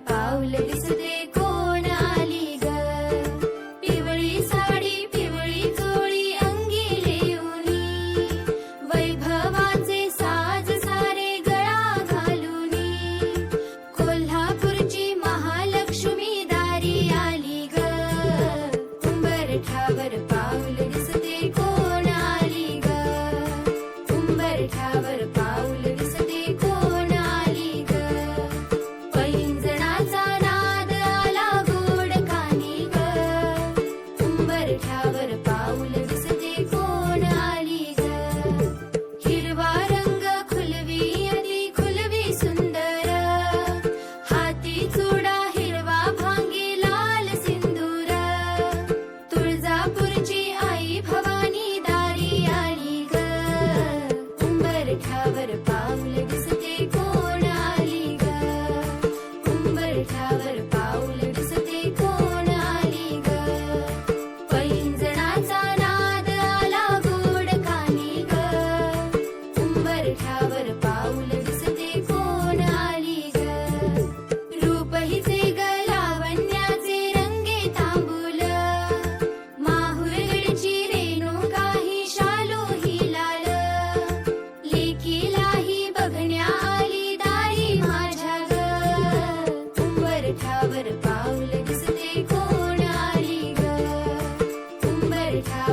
Paula. cow. काठावर पाऊल दिसते कोण आली ग? रूप हिचे गलावण्याचे रंगे तांबूल. माहुरगडची रेणू काही शालू ही लाल. लेकीलाही बघण्या आली दारी माझ्या ग. कुंभरठावर पाऊल दिसते कोण आली ग? कुंभरठा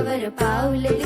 Laura Paula.